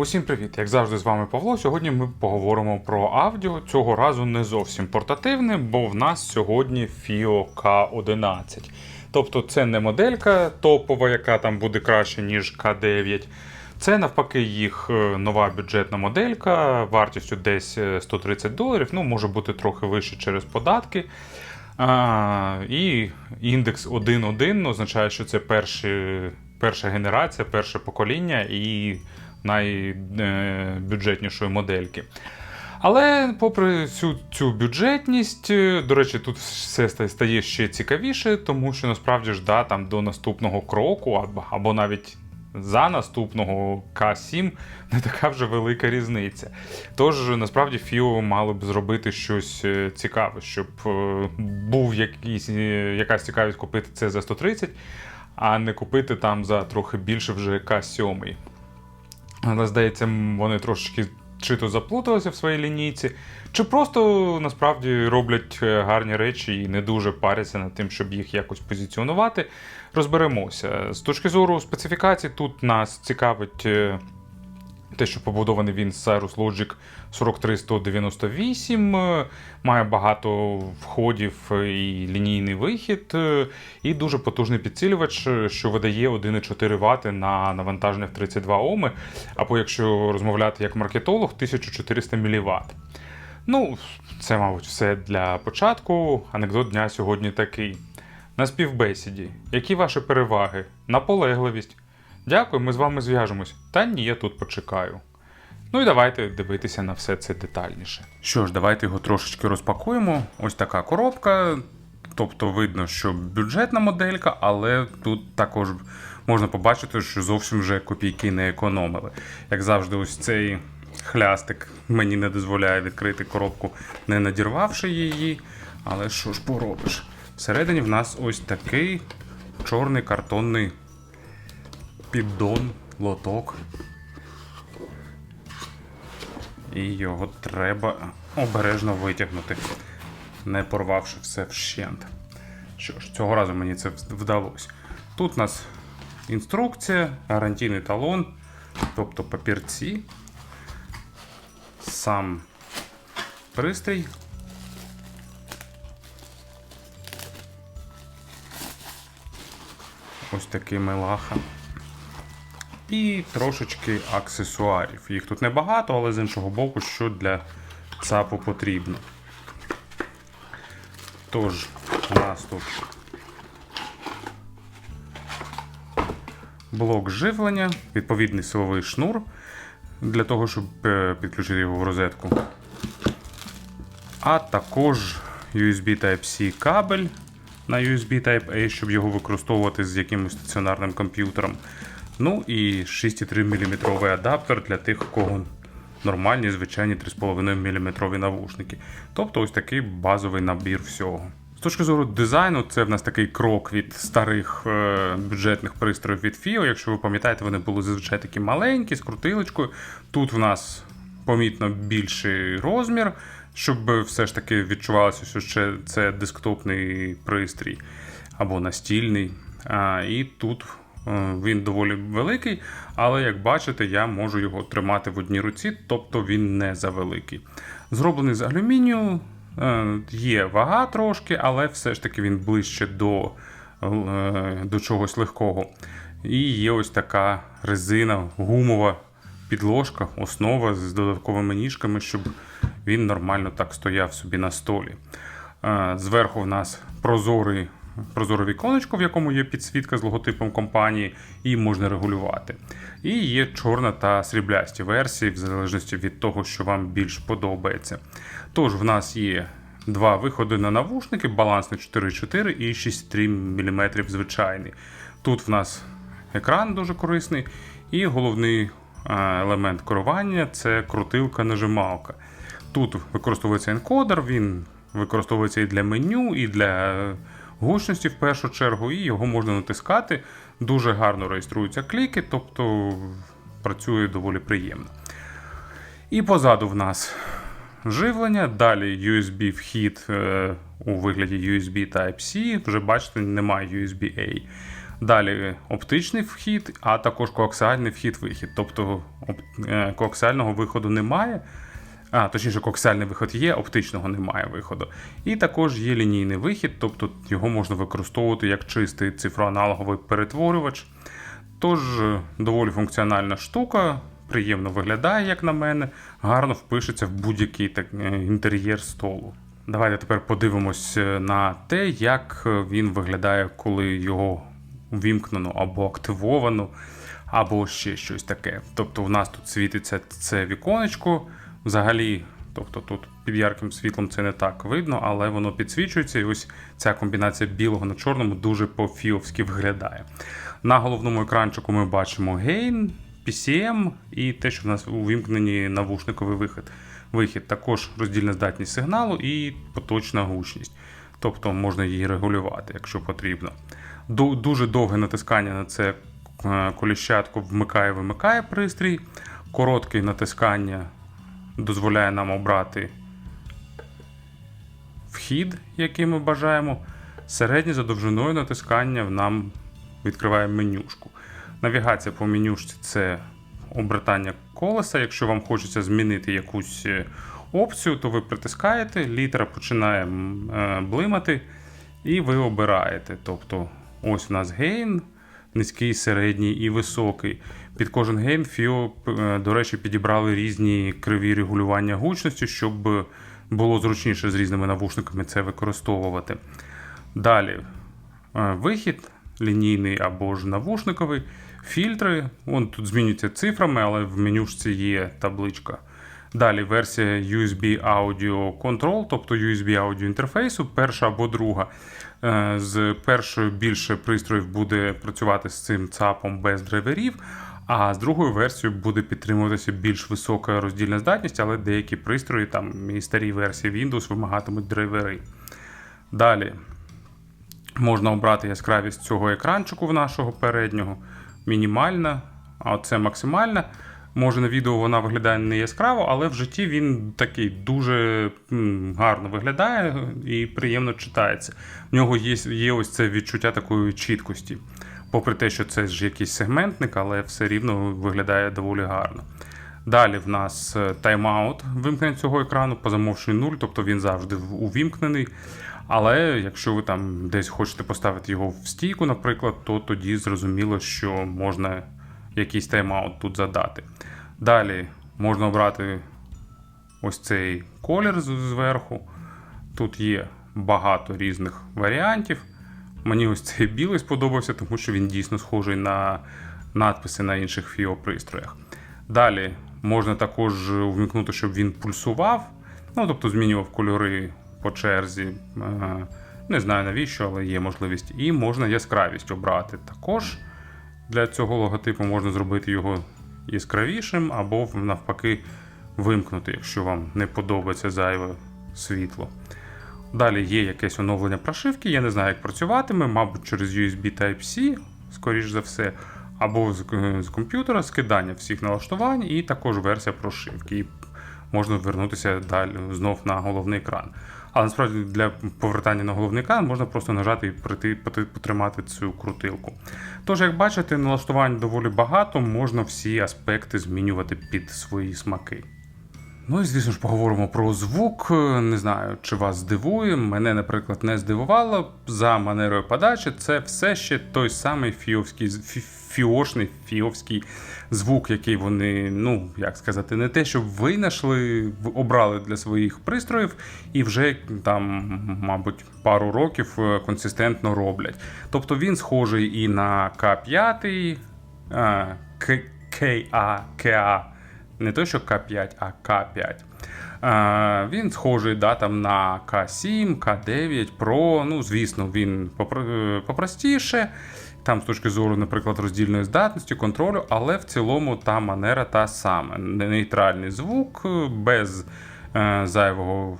Усім привіт! Як завжди, з вами Павло. Сьогодні ми поговоримо про аудіо. Цього разу не зовсім портативне, бо в нас сьогодні FIO K11. Тобто це не моделька топова, яка там буде краще, ніж K9. Це навпаки їх е, нова бюджетна моделька вартістю десь е, 130 доларів. Ну, може бути трохи вище через податки. А, і індекс 1.1 означає, що це перші, перша генерація, перше покоління і найбюджетнішої модельки. Але попри цю, цю бюджетність, е, до речі, тут все стає ще цікавіше, тому що насправді ж да, там до наступного кроку, або, навіть за наступного К7 не така вже велика різниця. Тож насправді Фіо мало б зробити щось е, цікаве, щоб е, був якийсь, якась цікавість купити це за 130, а не купити там за трохи більше вже К7. Але здається, вони трошечки чи то заплуталися в своїй лінійці, чи просто насправді роблять е, гарні речі і не дуже паряться над тим, щоб їх якось позиціонувати. Розберемося. З точки зору специфікацій, тут нас цікавить. Те, що побудований він Cyrus Logic 43198, е, має багато входів і лінійний вихід, е, і дуже потужний підсилювач, е, що видає 1,4 Вт на навантаження в 32 Оми, або якщо розмовляти як маркетолог, 1400 мВт. Ну, це, мабуть, все для початку. Анекдот дня сьогодні такий. На співбесіді. Які ваші переваги? Наполегливість. Дякую, ми з вами зв'яжемось. Та ні, я тут почекаю. Ну і давайте дивитися на все це детальніше. Що ж, давайте його трошечки розпакуємо. Ось така коробка. Тобто видно, що бюджетна моделька, але тут також можна побачити, що зовсім вже копійки не економили. Як завжди, ось цей хлястик мені не дозволяє відкрити коробку, не надірвавши її. Але що ж поробиш? Всередині в нас ось такий чорний картонний піддон, лоток. І його треба обережно витягнути, не порвавши все вщент. Що ж, цього разу мені це вдалося. Тут у нас інструкція, гарантійний талон, тобто папірці, сам пристрій. Ось такий милаха. І трошечки аксесуарів. Їх тут небагато, але з іншого боку, що для ЦАПу потрібно. Тож, у нас тут блок живлення, відповідний силовий шнур для того, щоб е, підключити його в розетку. А також USB Type-C кабель на USB Type-A, щоб його використовувати з якимось стаціонарним комп'ютером. Ну і 6,3 мм адаптер для тих, у кого нормальні, звичайні 3,5 мм навушники. Тобто ось такий базовий набір всього. З точки зору дизайну, це в нас такий крок від старих е, бюджетних пристроїв від FIO. Якщо ви пам'ятаєте, вони були зазвичай такі маленькі, з крутилочкою. Тут в нас помітно більший розмір, щоб все ж таки відчувалося, що ще це десктопний пристрій або настільний. А, і тут він доволі великий, але як бачите, я можу його тримати в одній руці, тобто він не завеликий. Зроблений з алюмінію, е, є вага трошки, але все ж таки він ближче до, е, до чогось легкого. І є ось така резина гумова підложка, основа з додатковими ніжками, щоб він нормально так стояв собі на столі. Е, Зверху в нас прозорий, прозоре віконечко, в якому є підсвітка з логотипом компанії, і можна регулювати. І є чорна та сріблясті версії, в залежності від того, що вам більш подобається. Тож, в нас є два виходи на навушники, балансний 4,4 і 6,3 мм звичайний. Тут в нас екран дуже корисний, і головний е, елемент керування це крутилка-нажималка. Тут використовується енкодер, він використовується і для меню, і для гучності в першу чергу, і його можна натискати. Дуже гарно реєструються кліки, тобто працює доволі приємно. І позаду в нас живлення, далі USB вхід е, у вигляді USB Type-C. Вже бачите, немає USB-A. Далі оптичний вхід, а також коаксіальний вхід-вихід. Тобто е, коаксіального виходу немає. А, точніше, коаксіальний виход є, оптичного немає виходу. І також є лінійний вихід, тобто його можна використовувати як чистий цифроаналоговий перетворювач. Тож е, доволі функціональна штука, приємно виглядає, як на мене, гарно впишеться в будь-який е, інтер'єр столу. Давайте тепер подивимось е, на те, як він виглядає, коли його увімкнено або активовано, або ще щось таке. Тобто, в нас тут світиться це віконечко. Взагалі, тобто тут під ярким світлом це не так видно, але воно підсвічується, і ось ця комбінація білого на чорному дуже по-фіовськи виглядає. На головному екранчику ми бачимо гейн, PCM і те, що в нас увімкнені навушниковий вихід. Вихід також роздільна здатність сигналу і поточна гучність. Тобто можна її регулювати, якщо потрібно. Дуже довге натискання на це е, коліщатко вмикає-вимикає пристрій. Коротке натискання дозволяє нам обрати вхід, який ми бажаємо. Середнє за довжиною натискання нам відкриває менюшку. Навігація по менюшці це обертання колеса. Якщо вам хочеться змінити якусь е, опцію, то ви притискаєте, літера починає е, блимати, і ви обираєте. Тобто, ось у нас гейн, низький, середній і високий. Під кожен гейн FIO, е, до речі, підібрали різні криві регулювання гучності, щоб було зручніше з різними навушниками це використовувати. Далі е, вихід лінійний або ж навушниковий, фільтри. Вон тут змінюються цифрами, але в менюшці є табличка. Далі версія USB Audio Control, тобто USB Audio інтерфейсу, перша або друга. Е, З першою більше пристроїв буде працювати з цим ЦАПом без драйверів, а з другою версією буде підтримуватися більш висока роздільна здатність, але деякі пристрої, там і старі версії Windows вимагатимуть драйвери. Далі можна обрати яскравість цього екранчику в нашого переднього. Мінімальна, а це максимальна. Може на відео вона виглядає не яскраво, але в житті він такий дуже гарно виглядає і приємно читається. В нього є, є ось це відчуття такої чіткості. Попри те, що це ж якийсь сегментник, але все рівно виглядає доволі гарно. Далі в нас е, тайм-аут вимкнення цього екрану по замовченню 0, тобто він завжди увімкнений. Але якщо ви там десь хочете поставити його в стійку, наприклад, то тоді зрозуміло, що можна якийсь тайм-аут тут задати. Далі можна обрати ось цей колір зверху. Тут є багато різних варіантів. Мені ось цей білий сподобався, тому що він дійсно схожий на надписи на інших FIO пристроях. Далі можна також вмикнути, щоб він пульсував, ну тобто змінював кольори по черзі. Е, Не знаю навіщо, але є можливість. І можна яскравість обрати. Також для цього логотипу можна зробити його яскравішим або навпаки вимкнути, якщо вам не подобається зайве світло. Далі є якесь оновлення прошивки, я не знаю, як працюватиме, мабуть, через USB Type-C, скоріш за все, або з, з комп'ютера скидання всіх налаштувань, і також версія прошивки. І можна вернутися далі знов на головний екран. Але насправді для повертання на головний екран можна просто нажати і прийти, потримати цю крутилку. Тож, як бачите, налаштувань доволі багато, можна всі аспекти змінювати під свої смаки. Ну і звісно ж поговоримо про звук. Не знаю, чи вас здивує. Мене, наприклад, не здивувало. За манерою подачі це все ще той самий фіовський фі- фіошний фіовський звук, який вони, ну як сказати, не те, щоб винайшли, обрали для своїх пристроїв, і вже там, мабуть, пару років е, консистентно роблять. Тобто він схожий і на К5, а, К- КА, КА не то, що К5, а К5. А, він схожий да, там, на К7, К9 Pro. Ну, звісно, він попро- е, попростіше. Там з точки зору, наприклад, роздільної здатності, контролю, але в цілому та манера та сама. Нейтральний звук, е, без е, зайвого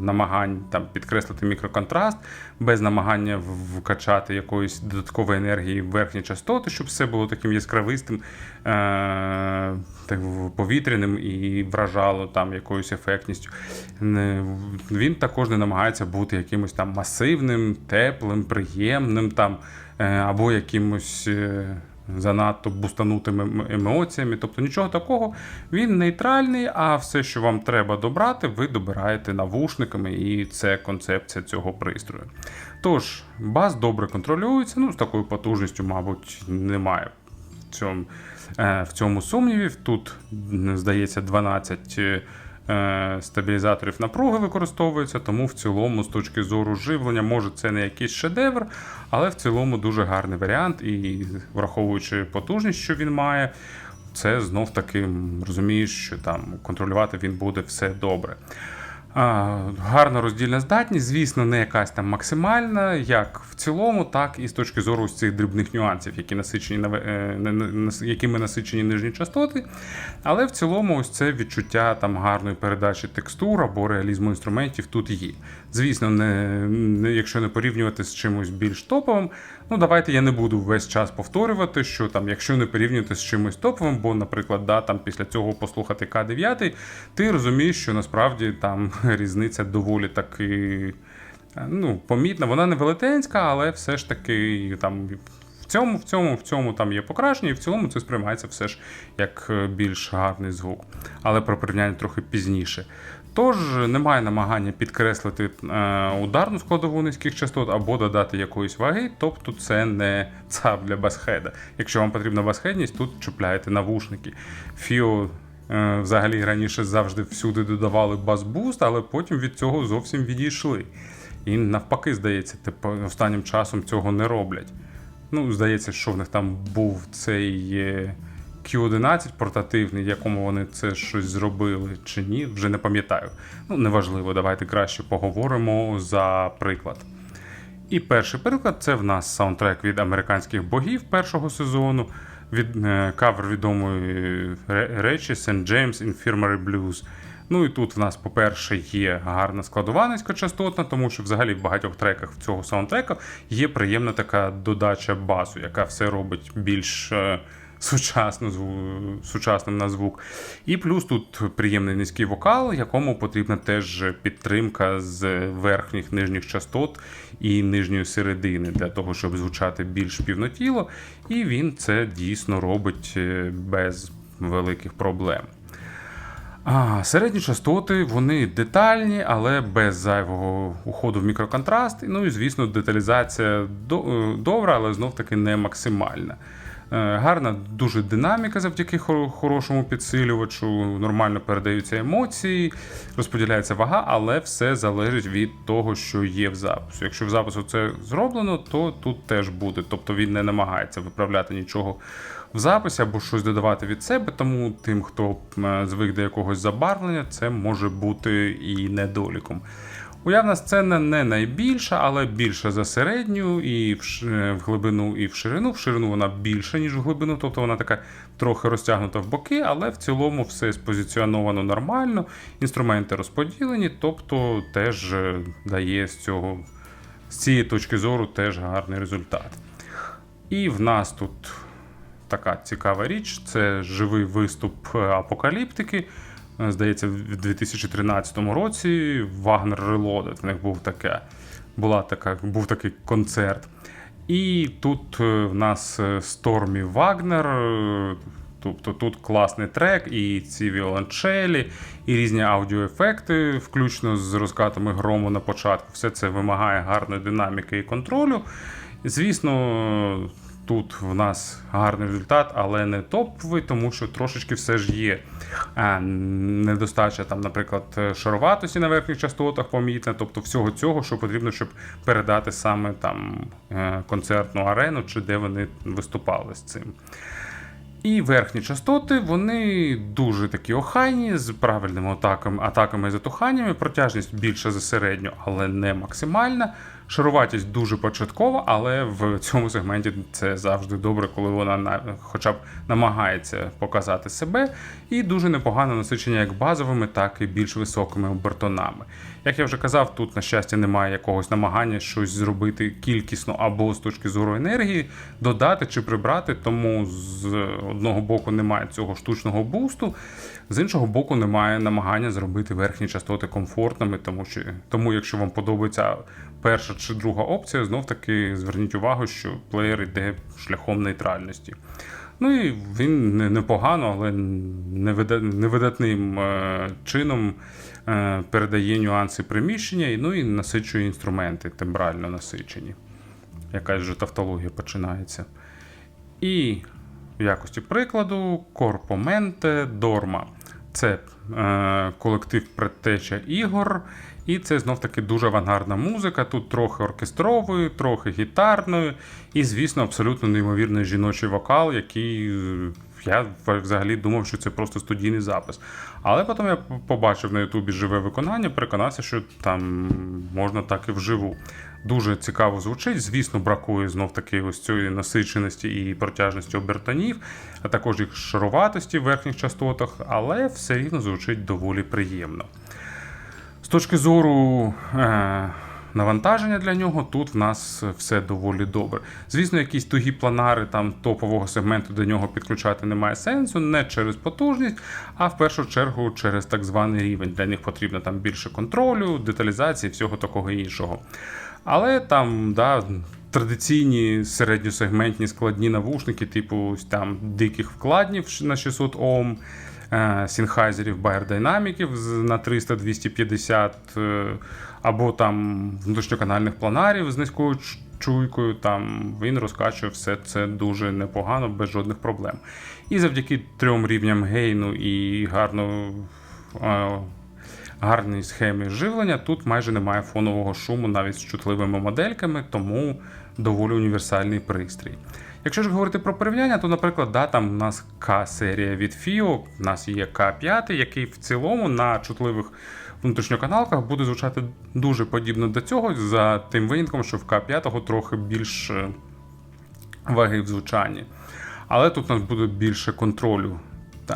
намагань там, підкреслити мікроконтраст, без намагання вкачати якоїсь додаткової енергії в верхні частоти, щоб все було таким яскравистим, е- повітряним і вражало там якоюсь ефектністю. Він також не намагається бути якимось там масивним, теплим, приємним там, е, або якимось. Занадто бустанутими ем- емоціями. Тобто нічого такого. Він нейтральний, а все, що вам треба добрати, ви добираєте навушниками, і це концепція цього пристрою. Тож, бас добре контролюється, ну, з такою потужністю, мабуть, немає в цьому, е, в цьому сумнівів. Тут, здається, 12 е, е, стабілізаторів напруги використовується, тому в цілому, з точки зору живлення, може це не якийсь шедевр, але в цілому дуже гарний варіант, і враховуючи потужність, що він має, це знов таки розумієш, що там контролювати він буде все добре. Гарна роздільна здатність, звісно, не якась там максимальна, як в цілому, так і з точки зору цих дрібних нюансів, які насичені е, якими насичені нижні частоти. Але в цілому, ось це відчуття там гарної передачі текстур або реалізму інструментів тут є. Звісно, не якщо не порівнювати з чимось більш топовим, ну давайте я не буду весь час повторювати, що там, якщо не порівнювати з чимось топовим, бо, наприклад, да, там після цього послухати К9, ти розумієш, що насправді там різниця доволі таки е, ну, помітна. Вона не велетенська, але все ж таки там. В цьому, в цьому, в цьому там є покращення, і в цілому це сприймається все ж як е, більш гарний звук. Але про порівняння трохи пізніше. Тож немає намагання підкреслити е, ударну складову низьких частот або додати якоїсь ваги, тобто це не ЦАП для басхеда. Якщо вам потрібна басхедність, тут чіпляєте навушники. Фіо е, взагалі раніше завжди всюди додавали бас-буст, але потім від цього зовсім відійшли. І навпаки, здається, типу, останнім часом цього не роблять. Ну, здається, що в них там був цей е, Q11 портативний, якому вони це щось зробили чи ні, вже не пам'ятаю. Ну, неважливо, давайте краще поговоримо за приклад. І перший приклад це в нас саундтрек від американських богів першого сезону, від е, кавер відомої речі St. James Infirmary Blues. Ну і тут в нас, по-перше, є гарна складова низькочастотна, тому що взагалі в багатьох треках цього саундтрека є приємна така додача басу, яка все робить більш сучасно, зву- сучасним на звук. І плюс тут приємний низький вокал, якому потрібна теж підтримка з верхніх нижніх частот і нижньої середини для того, щоб звучати більш півнотіло. І він це дійсно робить е, без великих проблем. А, середні частоти вони детальні, але без зайвого уходу в мікроконтраст. Ну і звісно, деталізація е, добра, але знов таки не максимальна. Е, Гарна дуже динаміка завдяки хорошому підсилювачу, нормально передаються емоції, розподіляється вага, але все залежить від того, що є в запису. Якщо в запису це зроблено, то тут теж буде. Тобто він не намагається виправляти нічого в записі або щось додавати від себе, тому тим, хто е, звик до якогось забарвлення, це може бути і недоліком. Уявна сцена не найбільша, але більша за середню, і е, в глибину, і в ширину. В ширину вона більша, ніж в глибину, тобто вона така трохи розтягнута в боки, але в цілому все спозиціоновано нормально, інструменти розподілені, тобто теж е, дає з цього з цієї точки зору теж гарний результат. І в нас тут така цікава річ: це живий виступ е, апокаліптики. Е, Здається, в 2013 році Wagner Reloaded в них був таке, була така, був такий концерт. І тут е, в нас Стормі Вагнер. е, Тобто тут класний трек, і ці віолончелі, і різні аудіоефекти, включно з розкатами грому на початку. Все це вимагає гарної динаміки і контролю. Звісно, тут в нас гарний результат, але не топовий, тому що трошечки все ж є недостача, там, наприклад, шароватості на верхніх частотах помітна, тобто всього цього, що потрібно, щоб передати саме там е, концертну арену, чи де вони виступали з цим. І верхні частоти вони дуже такі охайні, з правильними атаками, атаками і затуханнями. Протяжність більша за середню, але не максимальна. Шаруватість дуже початкова, але в цьому сегменті це завжди добре, коли вона на, хоча б намагається показати себе. І дуже непогане насичення як базовими, так і більш високими обертонами. Як я вже казав, тут, на щастя, немає якогось намагання щось зробити кількісно або з точки зору енергії, додати чи прибрати, тому з одного боку немає цього штучного бусту, з іншого боку, немає намагання зробити верхні частоти комфортними, тому що тому, якщо вам подобається перша чи друга опція, знов таки зверніть увагу, що плеєр йде шляхом нейтральності. Ну і він непогано, але невидатним е, чином е, передає нюанси приміщення, ну і насичує інструменти, тембрально насичені. Якась же тавтологія починається. І в якості прикладу Корпоменте Дорма. Це е, колектив предтеча ігор, і це знов таки дуже авангардна музика. Тут трохи оркестрової, трохи гітарної, і, звісно, абсолютно неймовірний жіночий вокал, який е, я взагалі думав, що це просто студійний запис. Але потім я побачив на Ютубі живе виконання, переконався, що там можна так і вживу. Дуже цікаво звучить. Звісно, бракує знов таки ось цієї насиченості і протяжності обертонів, а також їх шаруватості в верхніх частотах, але все рівно звучить доволі приємно. З точки зору е, навантаження для нього, тут в нас все доволі добре. Звісно, якісь тугі планари там топового сегменту до нього підключати немає сенсу, не через потужність, а в першу чергу через так званий рівень. Для них потрібно там більше контролю, деталізації, всього такого іншого. Але там, да, традиційні середньосегментні складні навушники, типу там диких вкладнів на 600 Ом, сінхайзерів Dynamics на 300-250, е, або там внутрішньоканальних планарів з низькою чуйкою. Там він розкачує все це дуже непогано, без жодних проблем. І завдяки трьом рівням гейну і гарно. е, гарній схемі живлення. Тут майже немає фонового шуму навіть з чутливими модельками, тому доволі універсальний пристрій. Якщо ж говорити про порівняння, то, наприклад, да, там у нас К-серія від FIO, у нас є К5, який в цілому на чутливих внутрішньоканалках буде звучати дуже подібно до цього, за тим винятком, що в К5 трохи більш е, ваги в звучанні. Але тут у нас буде більше контролю,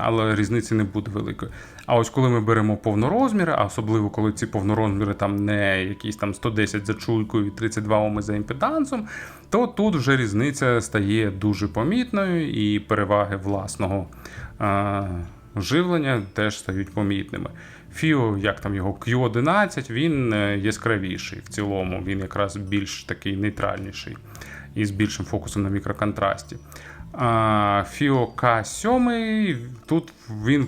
але різниці не буде великої. А ось коли ми беремо повнорозміри, а особливо коли ці повнорозміри там не якісь там 110 за чуйкою і 32 оми за імпедансом, то тут вже різниця стає дуже помітною, і переваги власного е- живлення теж стають помітними. Фіо, як там його Q11, він е, яскравіший в цілому, він якраз більш такий нейтральніший і з більшим фокусом на мікроконтрасті. Фіо К7 тут він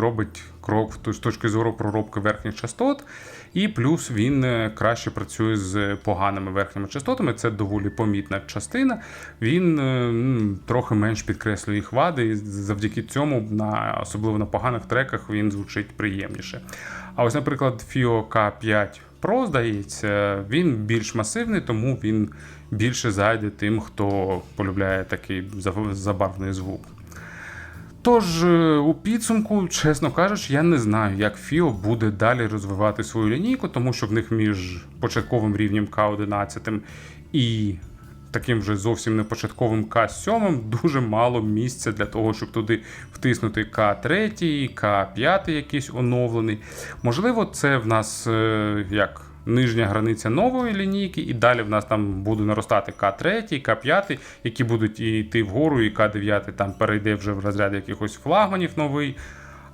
робить крок з точки зору проробки верхніх частот, і плюс він е, краще працює з поганими верхніми частотами. Це доволі помітна частина. Він е, трохи менш підкреслює їх вади, і завдяки цьому, на, особливо на поганих треках, він звучить приємніше. А ось, наприклад, Фіо К5 Pro, здається, він більш масивний, тому він більше зайде тим, хто полюбляє такий забарвний звук. Тож, е, у підсумку, чесно кажучи, я не знаю, як Фіо буде далі розвивати свою лінійку, тому що в них між початковим рівнем К11 і таким вже зовсім не початковим К7 дуже мало місця для того, щоб туди втиснути К3, К5 якийсь оновлений. Можливо, це в нас е, як нижня границя нової лінійки, і далі в нас там буде наростати К3, К5, які будуть йти вгору, і К9 там перейде вже в розряд якихось флагманів новий.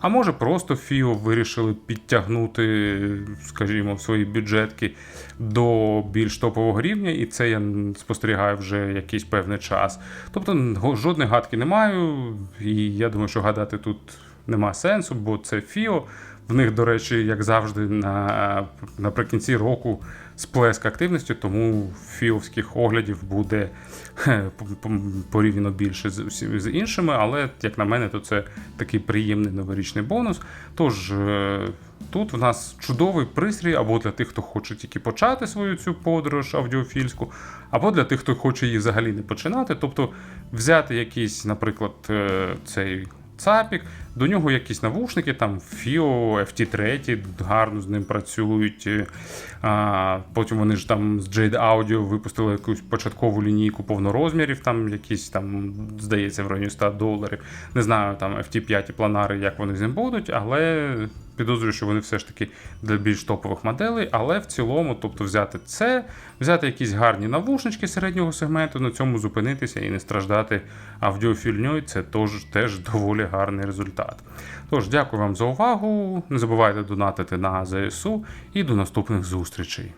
А може просто Фіо вирішили підтягнути, скажімо, свої бюджетки до більш топового рівня, і це я спостерігаю вже якийсь певний час. Тобто жодної гадки не маю, і я думаю, що гадати тут нема сенсу, бо це Фіо. В них, до речі, як завжди, на, наприкінці року сплеск активності, тому фіовських оглядів буде порівняно більше з іншими, але, як на мене, то це такий приємний новорічний бонус. Тож е, тут в нас чудовий пристрій або для тих, хто хоче тільки почати свою цю подорож аудіофільську, або для тих, хто хоче її взагалі не починати. Тобто взяти якийсь, наприклад, е, цей цапік, До нього якісь навушники, там FIO, FT3, гарно з ним працюють. Е, А, потім вони ж там з Jade Audio випустили якусь початкову лінійку повнорозмірів, там якісь там, здається, в районі 100 доларів. Не знаю, там FT5 і планари, як вони з ним будуть, але підозрюю, що вони все ж таки для більш топових моделей. Але в цілому, тобто взяти це, взяти якісь гарні навушнички середнього сегменту, на цьому зупинитися і не страждати аудіофільньою, це теж, теж доволі гарний результат. Тож, дякую вам за увагу. Не забувайте донатити на ЗСУ і до наступних зустрічей.